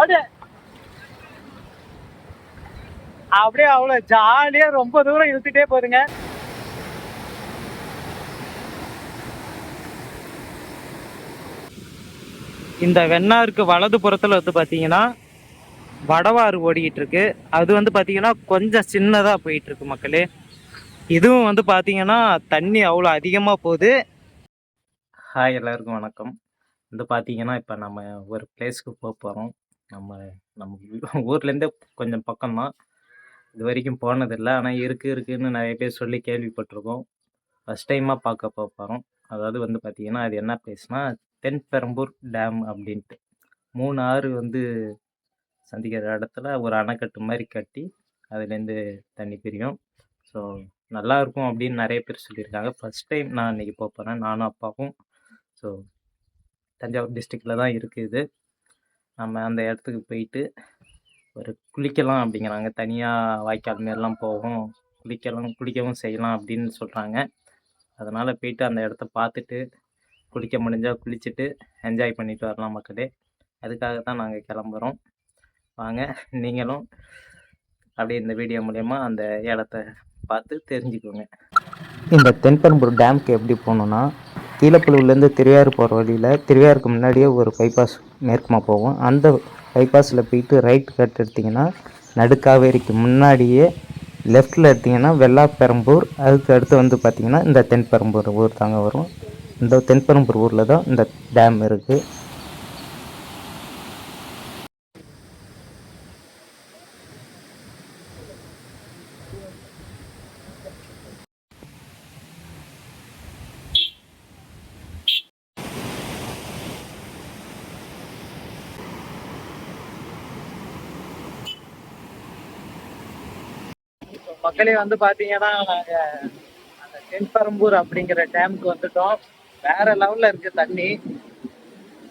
அப்படியே அப்படியே அவ்வளோ ஜாலியாக ரொம்ப தூரம் இழுத்துட்டே போதுங்க. இந்த வெண்ணாருக்கு வலது புறத்தில் வந்து பார்த்தீங்கன்னா வடவாறு ஓடிக்கிட்டு இருக்கு. அது வந்து பார்த்தீங்கன்னா கொஞ்சம் சின்னதாக போயிட்டு இருக்கு மக்களே. இதுவும் வந்து பார்த்தீங்கன்னா தண்ணி அவ்வளோ அதிகமாக போகுது. ஹாய் எல்லாருக்கும் வணக்கம். வந்து பார்த்தீங்கன்னா இப்போ நம்ம ஒரு பிளேஸ்க்கு போக போகிறோம் நம்ம நம்ம ஊர்லேருந்தே கொஞ்சம் பக்கம்தான். இது வரைக்கும் போனதில்லை. ஆனால் இருக்குது இருக்குதுன்னு நிறைய பேர் சொல்லி கேள்விப்பட்டிருக்கோம். ஃபஸ்ட் டைமாக பார்க்க போகிறோம் அதாவது வந்து பார்த்திங்கன்னா அது என்ன பிளேஸ்னா தென்பெரம்பூர் டேம் அப்படின்ட்டு. மூணு ஆறு வந்து சந்திக்கிற இடத்துல ஒரு அணைக்கட்டு மாதிரி கட்டி அதுலேருந்து தண்ணி பிரியும். ஸோ நல்லா இருக்கும் அப்படின்னு நிறைய பேர் சொல்லியிருக்காங்க. ஃபஸ்ட் டைம் நான் இன்றைக்கி போக போகிறேன் நானும் அப்பாவும். ஸோ தஞ்சாவூர் டிஸ்ட்ரிக்டில் தான் இருக்குது இது. நம்ம அந்த இடத்துக்கு போயிட்டு ஒரு குளிக்கலாம் அப்படிங்கிறாங்க. தனியாக வாய்க்கால் மாரிலாம் போகும். குளிக்கலாம் குளிக்கவும் செய்யலாம் அப்படின்னு சொல்கிறாங்க அதனால் போயிட்டு அந்த இடத்த பார்த்துட்டு குளிக்க முடிஞ்சால் குளிச்சுட்டு என்ஜாய் பண்ணிட்டு வரலாம் மக்களே. அதுக்காக தான் நாங்கள் கிளம்புறோம். வாங்க நீங்களும் அப்படியே இந்த வீடியோ மூலயமா அந்த இடத்த பார்த்து தெரிஞ்சுக்கோங்க. இந்த தென்பெரும்பூர் டேம்க்கு எப்படி போகணுன்னா கீழப்பழுவிலேருந்து திருவையாறு போகிற வழியில் திருவையாருக்கு முன்னாடியே ஒரு பைபாஸ் மேற்குமா போகும். அந்த பைபாஸில் போயிட்டு ரைட் கட் எடுத்திங்கன்னா நடுக்காவேரிக்கு முன்னாடியே லெஃப்டில் எடுத்திங்கன்னா வெள்ளாப்பெரம்பூர் அதுக்கு அடுத்து வந்து பார்த்திங்கன்னா இந்த தென்பெரம்பூர் ஊர் தாங்க வரும். இந்த தென்பெரம்பூர் ஊரில் தான் இந்த டேம் இருக்குது மக்களே வந்து பாத்தீங்கன்னா நாங்க அந்த தென்பரம்பூர் அப்படிங்கிற டேம்க்கு வந்துட்டோம். வேற லெவல்ல இருக்கு தண்ணி.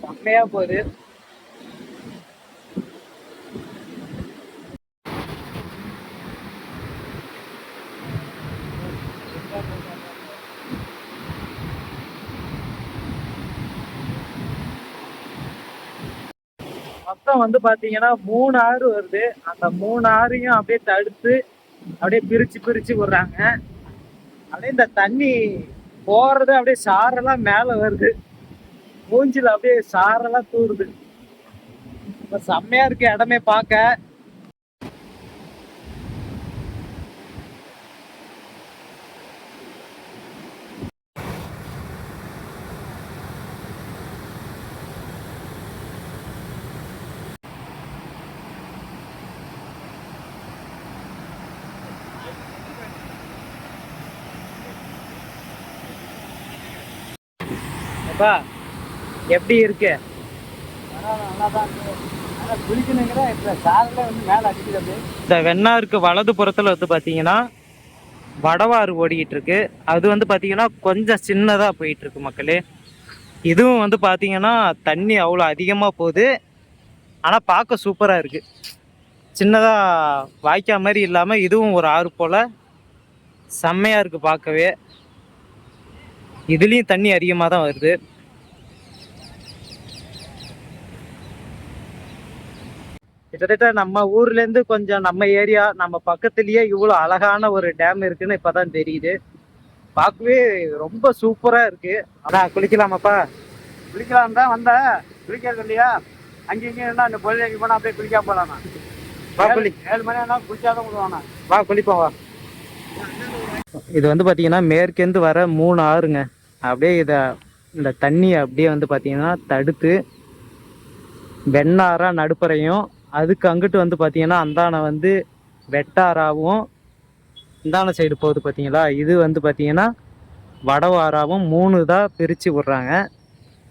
செம்மையா போகுது. மொத்தம் வந்து பாத்தீங்கன்னா மூணு ஆறு வருது. அந்த மூணு ஆறையும் அப்படியே தடுத்து அப்படியே பிரிச்சு பிரிச்சு விடுறாங்க. அப்படியே இந்த தண்ணி போறது அப்படியே சாரெல்லாம் மேல வருது. மூஞ்சில அப்படியே சாரெல்லாம் தூருது. இப்ப செம்மையா இருக்கு இடமே பார்க்க. அப்பா எப்படி இருக்கு? இந்த வெண்ணாருக்கு வலது புறத்துல வந்து பாத்தீங்கன்னா வடவாறு ஓடிக்கிட்டு இருக்கு. அது வந்து பாத்தீங்கன்னா கொஞ்சம் சின்னதா போயிட்டு இருக்கு மக்களே. இதுவும் வந்து பாத்தீங்கன்னா தண்ணி அவ்வளோ அதிகமா போகுது. ஆனா பார்க்க சூப்பரா இருக்கு. சின்னதா வாய்க்கா மாதிரி இல்லாம இதுவும் ஒரு ஆறு போல. செம்மையா இருக்கு பார்க்கவே. இதுலயும் தண்ணி அதிகமாக தான் வருது. கிட்டத்தட்ட நம்ம ஊர்ல இருந்து கொஞ்சம் நம்ம ஏரியா நம்ம பக்கத்துலயே இவ்வளவு அழகான ஒரு டேம் இருக்குன்னு இப்பதான் தெரியுது. பார்க்கவே ரொம்ப சூப்பரா இருக்கு. ஆனா குளிக்கலாமாப்பா? குளிக்கலாம் தான் வந்தேன் குளிக்கிறது இல்லையா? அங்கே இங்கே இருந்தால் அந்த பொழுது போனால் அப்படியே குளிக்காம போகலாம் வா குளி. ஏழு மணி ஆனால் குளிச்சாதான் விடுவானா வா குளிப்போம் வா. இது வந்து பாத்தீங்கன்னா மேற்கேந்து வர மூணு ஆறுங்க. அப்படியே இத இந்த தண்ணி அப்படியே வந்து பாத்தீங்கன்னா தடுத்து வெண்ணாரா நடுப்பறையும் அதுக்கு அங்கிட்டு வந்து பாத்தீங்கன்னா அந்தானை வந்து வெட்டாராவும் இந்தான சைடு போகுது பாத்தீங்களா? இது வந்து பாத்தீங்கன்னா வடவாராவும் மூணு தான் பிரிச்சு விடுறாங்க.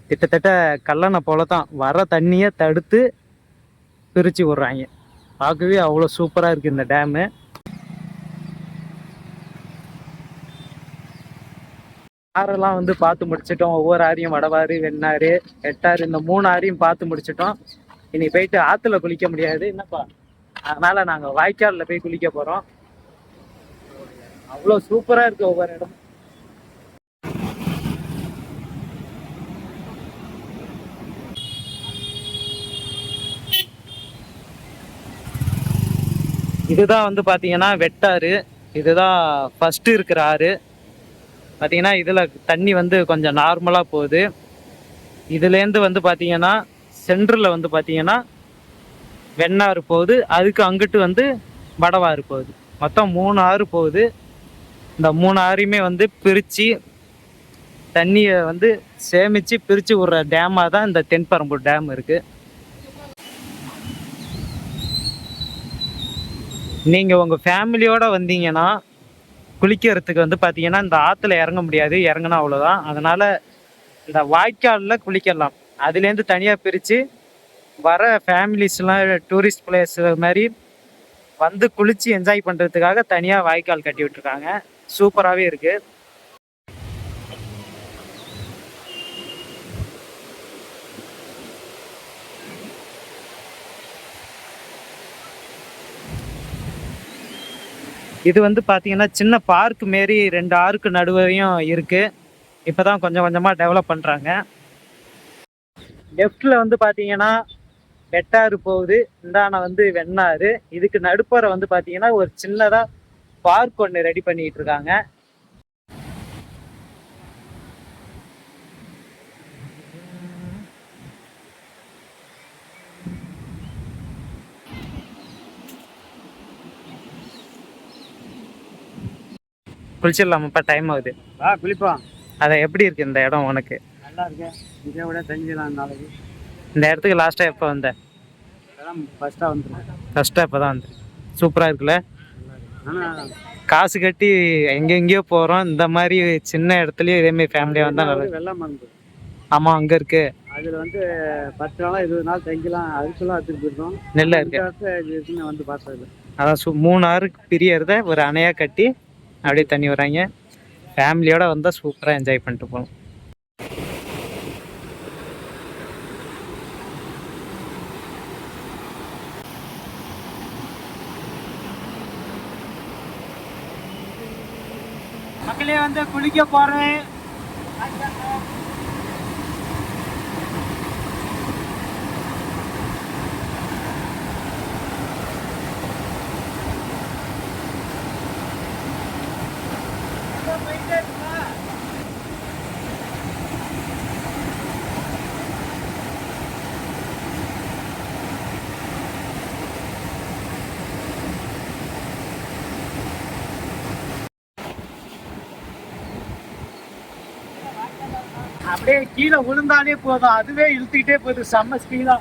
கிட்டத்தட்ட கல்லணை போல தான் வர தண்ணியை தடுத்து பிரிச்சு விடுறாங்க. பார்க்கவே அவ்வளோ சூப்பராக இருக்குது இந்த டேமு. ஆறெல்லாம் வந்து பார்த்து முடிச்சிட்டோம். ஒவ்வொரு ஆறையும் வடவாறு வெண்ணாறு எட்டாறு இந்த மூணு ஆறையும் பார்த்து முடிச்சிட்டோம். இனி போயிட்டு ஆற்றுல குளிக்க முடியாது. என்னப்பா? அதனால நாங்கள் வாய்க்காலில் போய் குளிக்க போகிறோம் அவ்வளோ சூப்பராக இருக்கு ஒவ்வொரு இடம் இதுதான் வந்து பார்த்தீங்கன்னா வெட்டாறு. இதுதான் ஃபஸ்ட்டு இருக்கிற ஆறு. பார்த்தீங்கன்னா இதில் தண்ணி வந்து கொஞ்சம் நார்மலாக போகுது. இதுலேருந்து வந்து பார்த்தீங்கன்னா சென்டரில் வந்து பார்த்தீங்கன்னா வெண்ணாறு போகுது. அதுக்கு அங்கிட்டு வந்து வடவாறு போகுது. மொத்தம் மூணு ஆறு போகுது. இந்த மூணு ஆறையுமே வந்து பிரித்து தண்ணியை வந்து சேமித்து பிரித்து விடுற டேமாக தான் இந்த தென்பரம்பூர் டேம் இருக்குது நீங்கள் உங்கள் ஃபேமிலியோடு வந்தீங்கன்னா குளிக்கிறதுக்கு வந்து பார்த்தீங்கன்னா இந்த ஆற்றுல இறங்க முடியாது இறங்கினா அவ்வளோதான் அதனால் இந்த வாய்க்காலில் குளிக்கலாம். அதுலேருந்து தனியாக பிரித்து வர ஃபேமிலிஸ்லாம் டூரிஸ்ட் பிளேஸ் மாதிரி வந்து குளித்து என்ஜாய் பண்ணுறதுக்காக தனியாக வாய்க்கால் கட்டி விட்டுருக்காங்க. சூப்பராகவே இருக்குது இது வந்து பார்த்தீங்கன்னா சின்ன பார்க் மாரி ரெண்டு ஆறுக்கு நடுவையும் இருக்குது இப்போ தான் கொஞ்சம் கொஞ்சமாக டெவலப் பண்ணுறாங்க லெஃப்டில் வந்து பார்த்தீங்கன்னா வெட்டாறு போகுது இந்தான வந்து வெண்ணாறு. இதுக்கு நடுப்புற வந்து பார்த்தீங்கன்னா ஒரு சின்னதாக பார்க் ஒன்று ரெடி பண்ணிகிட்டு இருக்காங்க. குளிச்சிடலாமாப்பா? டைம் ஆகுது. வா குளிப்போம். அதை எப்படி இருக்கு இந்த இடம் உனக்கு? நல்லா இருக்கு. இதை விட தெரிஞ்சுக்கலாம் நாளைக்கு. இந்த இடத்துக்கு லாஸ்ட்டாக எப்போ வந்த? ஃபஸ்ட்டாக வந்துடும் ஃபஸ்ட்டாக இப்போ தான் வந்து சூப்பராக இருக்குல்ல? காசு கட்டி எங்கெங்கேயோ போகிறோம் இந்த மாதிரி சின்ன இடத்துலயும் இதேமாரி ஃபேமிலியாக வந்தால் நல்லா வெள்ளம் மருந்து. ஆமாம் அங்கே இருக்கு. அதில் வந்து பத்து நாள் இருபது நாள் தங்கிக்கலாம் அதுக்குலாம் எடுத்துட்டு போயிருக்கோம். நெல்லை இருக்கு. வந்து பார்த்தது அதான் சு மூணு ஆறுக்கு பிரியறத ஒரு அணையாக கட்டி அப்படியே தண்ணி வராங்க ஃபேமிலியோட வந்தால் சூப்பராக என்ஜாய் பண்ணிட்டு போகணும் மக்களே வந்து குளிக்க போகிறேன் அப்படியே கீழே விழுந்தாலே போதும். அதுவே இழுத்துக்கிட்டே போகுது. செம்ம ஸ்பீடா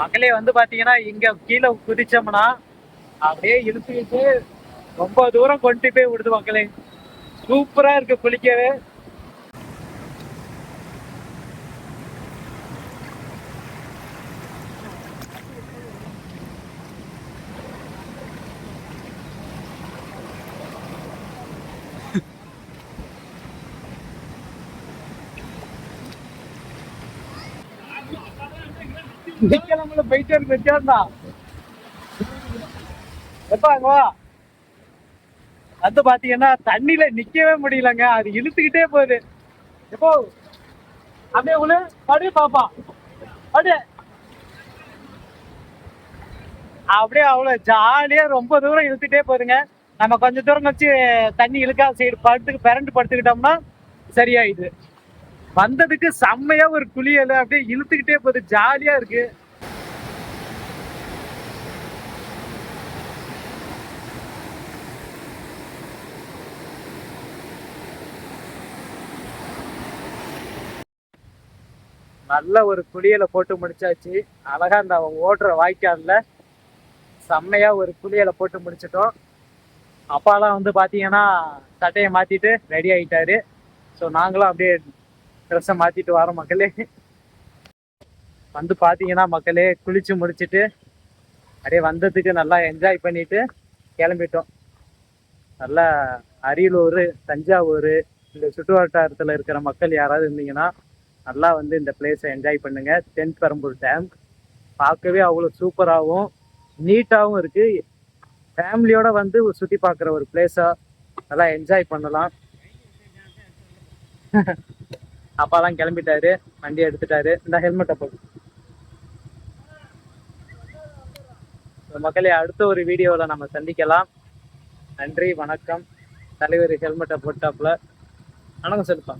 மக்களே வந்து பாத்தீங்கன்னா இங்கே கீழே குதிச்சோம்னா அப்படியே இழுத்துக்கிட்டு ரொம்ப தூரம் கொண்டு போய் விடுது மக்களே சூப்பராக இருக்கு குளிக்கவே. நிக்கலாமல போயிட்டே இருக்கு வச்சா எப்பா அங்க வா. வந்து தண்ணியில நிக்கவே முடியலங்க. அது இழுத்துக்கிட்டே போகுது. எப்போ? அப்படியே உள்ள படி பாப்பா. படி. அப்படியே அவ்வளோ ஜாலியாக ரொம்ப தூரம் இழுத்துட்டே போகுதுங்க. நம்ம கொஞ்சம் தூரம் வச்சு தண்ணி இழுக்காத சைடு படுத்து பிறண்டு படுத்துக்கிட்டோம்னா சரியாயிடுது. வந்ததுக்கு செம்மையா ஒரு குளியல் அப்படியே இழுத்துக்கிட்டே போகுது. ஜாலியா இருக்கு. நல்ல ஒரு குளியலை போட்டு முடிச்சாச்சு. அழகா அந்த ஓடுற வாய்க்கால்ல செம்மையா ஒரு குளியலை போட்டு முடிச்சிட்டோம். அப்பாலாம் வந்து பாத்தீங்கன்னா சட்டையை மாத்திட்டு ரெடி ஆயிட்டாரு. ஸோ நாங்களும் அப்படியே ட்ரெஸ்ஸை மாற்றிட்டு வரோம் மக்களே. வந்து பார்த்தீங்கன்னா மக்களே குளிச்சு முடிச்சுட்டு அப்படியே வந்ததுக்கு நல்லா என்ஜாய் பண்ணிட்டு கிளம்பிட்டோம். நல்லா அரியலூர் தஞ்சாவூர் இந்த சுற்று வட்டாரத்தில் இருக்கிற மக்கள் யாராவது இருந்தீங்கன்னா நல்லா வந்து இந்த பிளேஸை என்ஜாய் பண்ணுங்கள் தென் பெரம்பூர் டேம் பார்க்கவே அவ்வளோ சூப்பராகவும் நீட்டாகவும் இருக்குது ஃபேமிலியோட வந்து சுற்றி பார்க்குற ஒரு பிளேஸாக நல்லா என்ஜாய் பண்ணலாம். அப்பாலாம் கிளம்பிட்டாரு வண்டி எடுத்துட்டாரு. இந்த ஹெல்மெட்டை போட்டு மக்களே அடுத்த ஒரு வீடியோவில் நம்ம சந்திக்கலாம். நன்றி வணக்கம். தலைவர் ஹெல்மெட்டை போட்டாப்புல. வணக்கம் சொல்லுப்பா